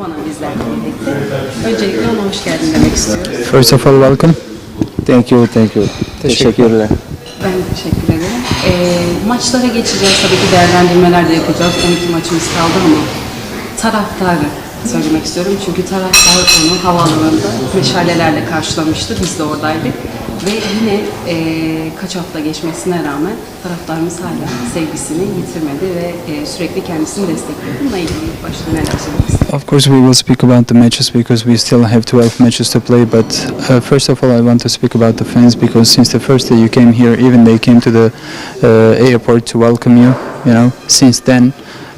Fofana bizlerle birlikte. Öncelikle ona hoş geldin demek istiyorum. First of all, welcome. Thank you, thank you. Teşekkürler. Ben teşekkür ederim. E, maçlara geçeceğiz. Tabii ki değerlendirmeler de yapacağız. 12 maçımız kaldı ama taraftarı söylemek istiyorum. Çünkü taraftar onu havaalanında meşalelerle karşılamıştı. Biz de oradaydık. Ve yine e, kaç hafta geçmesine rağmen taraftarımız hala sevgisini yitirmedi ve e, sürekli kendisini destekliyor. Bununla ilgili başta neler söylemek? Of course, we will speak about the matches because we still have 12 matches to play. But uh, first of all, I want to speak about the fans because since the first day you came here, even they came to the uh, airport to welcome you. You know, since then.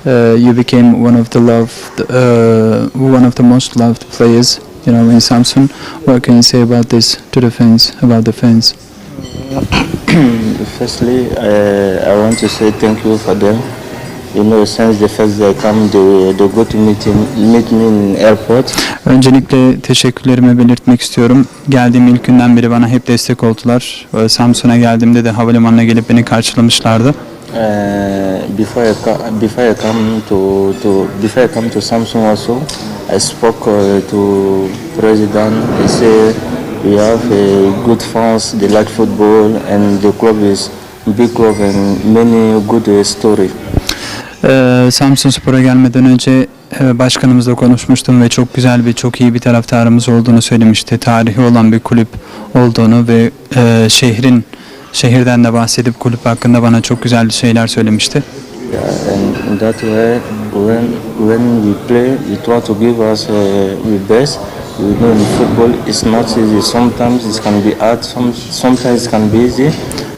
Uh, you became one of the loved, uh, one of the most loved players, you know, in Samsung. What can you say about this to the fans, about the fans? Firstly, uh, I want to say thank you for them. You know, since the first I come, they, they go to meet, in, meet me in airport. Öncelikle teşekkürlerimi belirtmek istiyorum. Geldiğim ilk günden beri bana hep destek oldular. Ee, Samsun'a geldiğimde de havalimanına gelip beni karşılamışlardı. Uh, before I before I come to, to before I come to Samsung also, I spoke to president. They say we have uh, good fans. They like football, and the club is big club and many good story. Ee, Samsun Spor'a gelmeden önce e, başkanımızla konuşmuştum ve çok güzel bir, çok iyi bir taraftarımız olduğunu söylemişti. Tarihi olan bir kulüp olduğunu ve e, şehrin şehirden de bahsedip kulüp hakkında bana çok güzel şeyler söylemişti. Yeah, and that way, when when we play, we try to give us uh, the best. We know in football it's not easy. Sometimes it can be hard. Some, sometimes it can be easy.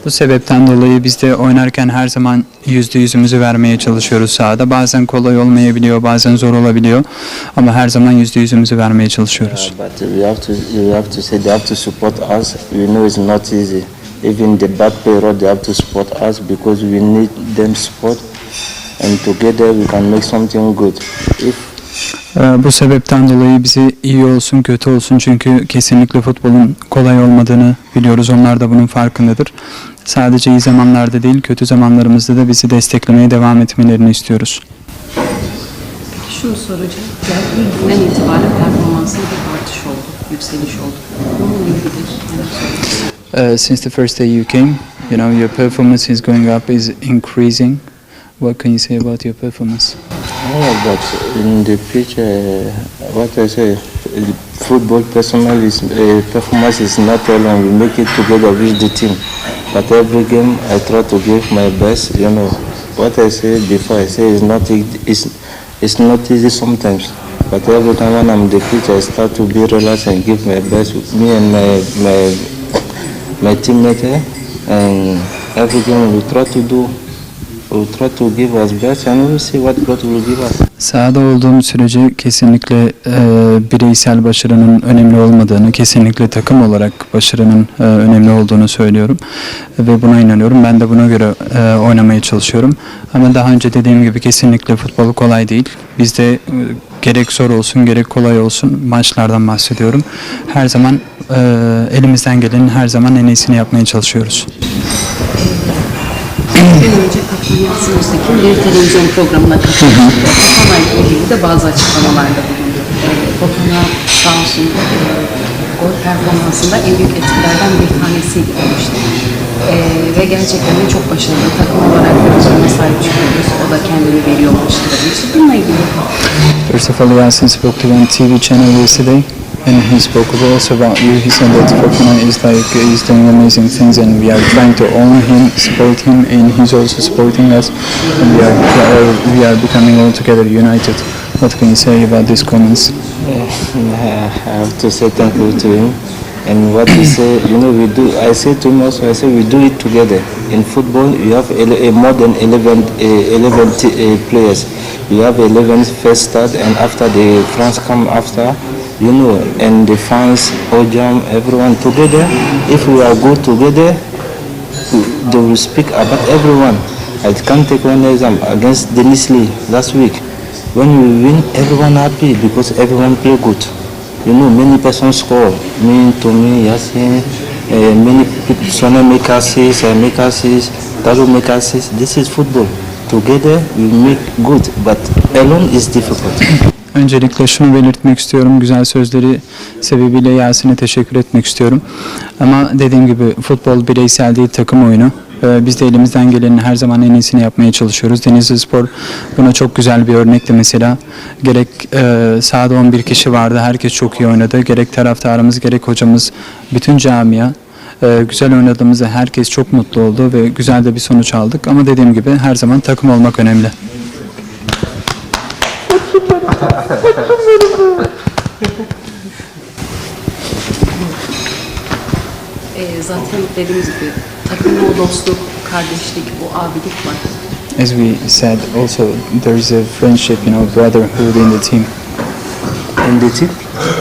Bu sebepten dolayı biz de oynarken her zaman yüzde yüzümüzü vermeye çalışıyoruz sahada. Bazen kolay olmayabiliyor, bazen zor olabiliyor. Ama her zaman yüzde yüzümüzü vermeye çalışıyoruz. Uh, but we have to we have to say they have to support us. We know it's not easy. Even the bad period, they have to support us because we need them support. And together we can make something good. If Ee, Bu sebepten dolayı bizi iyi olsun kötü olsun çünkü kesinlikle futbolun kolay olmadığını biliyoruz. Onlar da bunun farkındadır. Sadece iyi zamanlarda değil kötü zamanlarımızda da bizi desteklemeye devam etmelerini istiyoruz. Şunu soracağım. Yani ilk günden itibaren performansında bir artış oldu, yükseliş oldu. Neler söylemek Uh, since the first day you came, you know your performance is going up, is increasing. What can you say about your performance? Oh, but in the future, what I say, football personal is, uh, performance is not alone. We make it together with the team. But every game, I try to give my best. You know, what I say before, I say it's not it's, it's not easy sometimes. But every time when I'm the pitch, I start to be relaxed and give my best. Me and my my my teammate, eh, and every game we try to do. We try to give us best, and we'll see what God will give us. Sahada olduğum sürece kesinlikle e, bireysel başarının önemli olmadığını, kesinlikle takım olarak başarının e, önemli olduğunu söylüyorum ve buna inanıyorum. Ben de buna göre e, oynamaya çalışıyorum. Ama daha önce dediğim gibi kesinlikle futbol kolay değil. Bizde e, gerek zor olsun gerek kolay olsun maçlardan bahsediyorum. Her zaman e, elimizden gelenin her zaman en iyisini yapmaya çalışıyoruz. Bir önce Kaptan Yasin Öztekin bir televizyon programına katıldı. İle ilgili de bazı açıklamalarda bulundu. E, Fofana sağ olsun gol performansında en büyük etkilerden bir tanesiydi demişti. E, ve gerçekten de çok başarılı. Takım olarak ona sahip çıkıyoruz. O da kendini veriyor maçlara. İşte bununla ilgili First of all, Yasin spoke to one TV channel yesterday, and he spoke also about you. He said that Fofana is like he's doing amazing things, and we are trying to honor him, support him, and he's also supporting us, and we are we are becoming all together united. What can you say about these comments? I have to say thank you to him. And what he say, you know, we do. I say to him also, I say we do it together. In football, you have a more than 11, uh, 11 t- uh, players. You have 11 first start, and after the France come after, you know, and the fans, Ojam, everyone together. If we are good together, they will speak about everyone. I can't take one example against Denis Lee last week. When we win, everyone happy because everyone play good. You know, many persons score. Me, Tommy, Yasin, uh, many people, make assist, I make assist, Talo make assist. This is football. Together we make good, but alone is difficult. Öncelikle şunu belirtmek istiyorum. Güzel sözleri sebebiyle Yasin'e teşekkür etmek istiyorum. Ama dediğim gibi futbol bireysel değil takım oyunu. Ee, Biz de elimizden gelenin her zaman en iyisini yapmaya çalışıyoruz. Denizli Spor buna çok güzel bir örnekti mesela. Gerek e, sahada 11 kişi vardı. Herkes çok iyi oynadı. Gerek taraftarımız gerek hocamız bütün camia e, güzel oynadığımızda herkes çok mutlu oldu ve güzel de bir sonuç aldık. Ama dediğim gibi her zaman takım olmak önemli. Ee, zaten dediğimiz gibi takımda o dostluk, kardeşlik, o abilik var. As we said, also there is a friendship, you know, brotherhood in the team. In the team,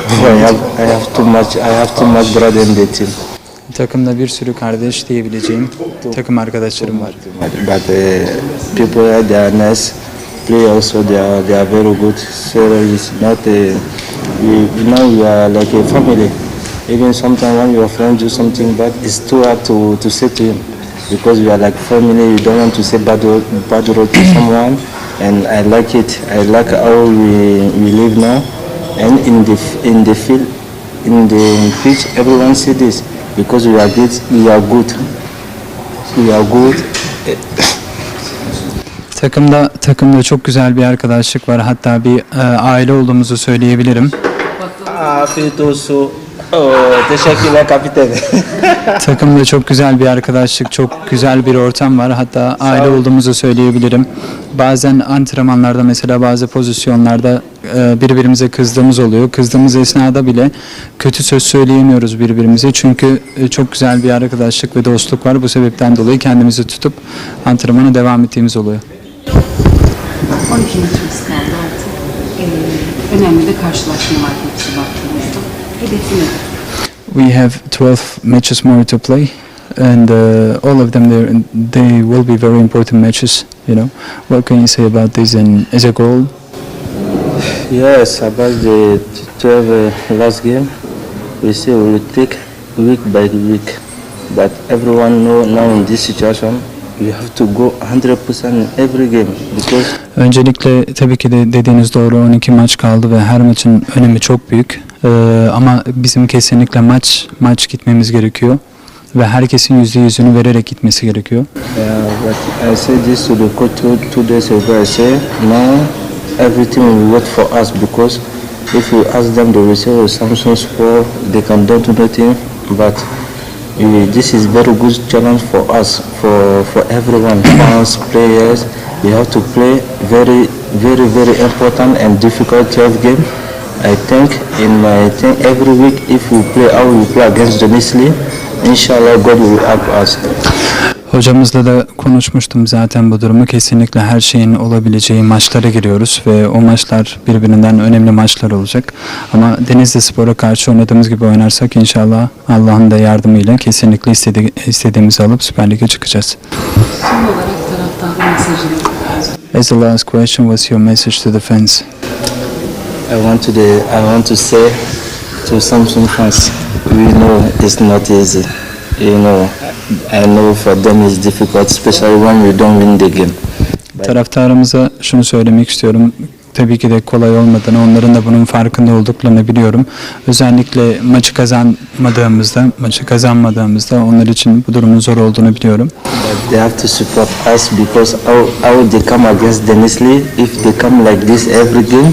I have I have too much I have too much brother in the team. Takımda bir sürü kardeş diyebileceğim takım arkadaşlarım var. But uh, people here, they are nice. Play also, they are, they are very good. So it's not a, we, now we are like a family. Even sometimes when your friend do something bad, it's too hard to, to say to him. Because we are like family, you don't want to say bad word, bad word to someone. And I like it. I like how we, we live now. And in the, in the field, in the pitch, everyone see this. Because we are good, we are good. We are good. Takımda takımda çok güzel bir arkadaşlık var. Hatta bir e, aile olduğumuzu söyleyebilirim. Afiyet olsun. Oh, teşekkürler kapitan. Takımda çok güzel bir arkadaşlık, çok güzel bir ortam var. Hatta aile olduğumuzu söyleyebilirim. Bazen antrenmanlarda mesela bazı pozisyonlarda e, birbirimize kızdığımız oluyor. Kızdığımız esnada bile kötü söz söyleyemiyoruz birbirimize. Çünkü e, çok güzel bir arkadaşlık ve dostluk var. Bu sebepten dolayı kendimizi tutup antrenmana devam ettiğimiz oluyor. 12 maçımız kaldı artık. Ee, önemli de karşılaşma var We have 12 matches more to play, and uh, all of them they will be very important matches. You know, what can you say about this? And as a goal, yes, about the 12 uh, last game, we say we will take week by week. But everyone know now in this situation, we have to go 100% in every game because öncelikle tabii ki de dediğiniz doğru 12 maç kaldı ve her maçın önemi çok büyük. Ee, ama bizim kesinlikle maç maç gitmemiz gerekiyor ve herkesin yüzde yüzünü vererek gitmesi gerekiyor. Yeah, but I said this to the coach two, two days ago. I say now everything will wait for us because if we ask them, they will say, "Oh, Samsung Sport, they can do nothing." But uh, this is very good challenge for us, for for everyone, fans, players. We have to play very, very, very important and difficult 12 game. I think in my thing every week, if we play how we play against Denizli, inshallah God will help us. Hocamızla da konuşmuştum zaten bu durumu. Kesinlikle her şeyin olabileceği maçlara giriyoruz ve o maçlar birbirinden önemli maçlar olacak. Ama Denizli Spor'a karşı oynadığımız gibi oynarsak inşallah Allah'ın da yardımıyla kesinlikle istedi, istediğimizi alıp Süper Lig'e çıkacağız. As the last question, what's your message to the fans? I want to the I want to say to Samsung fans, we know it's not easy. You know, I know for them it's difficult, especially when we don't win the game. Taraftarımıza şunu söylemek istiyorum. Tabii ki de kolay olmadığını, onların da bunun farkında olduklarını biliyorum. Özellikle maçı kazanmadığımızda, maçı kazanmadığımızda onlar için bu durumun zor olduğunu biliyorum. They have to support us because how, how they come against Denizli, if they come like this every game,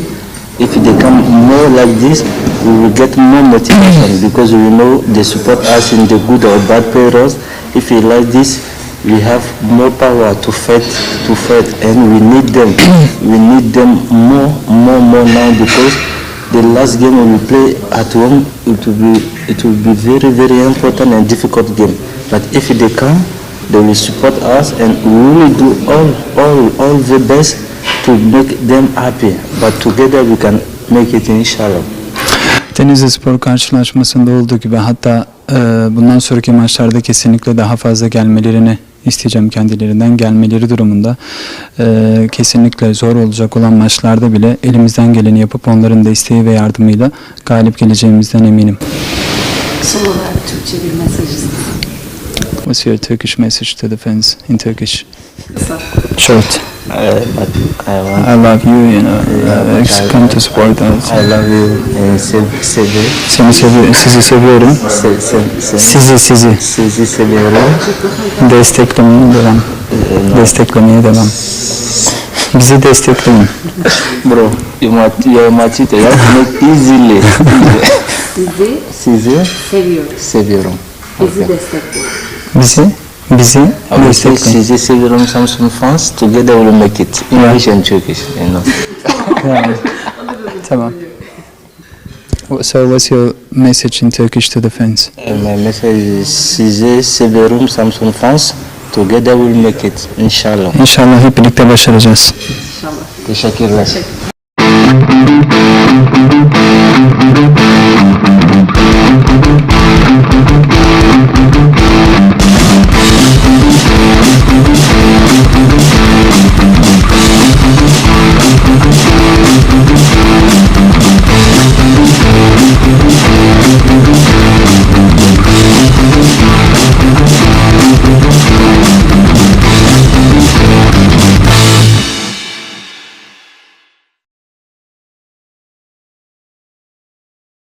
if they come more like this, we will get more motivation because we know they support us in the good or bad periods. If we like this, we have more power to fight, to fight, and we need them. we need them more, more, more now because the last game we play at home, it will be, it will be very, very important and difficult game. But if they come, they will support us and we will do all, all, all the best to make them happy. But together we can make it inshallah. Denizli Spor karşılaşmasında olduğu gibi hatta e, bundan sonraki maçlarda kesinlikle daha fazla gelmelerini isteyeceğim kendilerinden gelmeleri durumunda e, kesinlikle zor olacak olan maçlarda bile elimizden geleni yapıp onların desteği ve yardımıyla galip geleceğimizden eminim. Son olarak Türkçe bir mesajınız. What's your Turkish message to the fans in Turkish? Kısa. Short. Uh, but I want I love you, you know. Yeah, Uh, come to support us. I love you and sev, sevi, Seni seviyorum, sizi seviyorum. se, se, se, Sizi, sizi. sizi seviyorum. Desteklemeye devam. Desteklemeye devam. Bizi destekleyin. Bro, you might, you to make easily. Sizi sizi seviyoruz. seviyorum. Bizi destekleyin. Bizi, bizi I will say destekleyin. sizi seviyorum Samsun fans. Together we'll make it. English and Turkish, you know. Tamam. So what's your message in Turkish to the fans? And my message is sizi seviyorum Samsun fans. Together we'll make it. İnşallah. İnşallah hep birlikte başaracağız. İnşallah. Teşekkürler. Teşekkür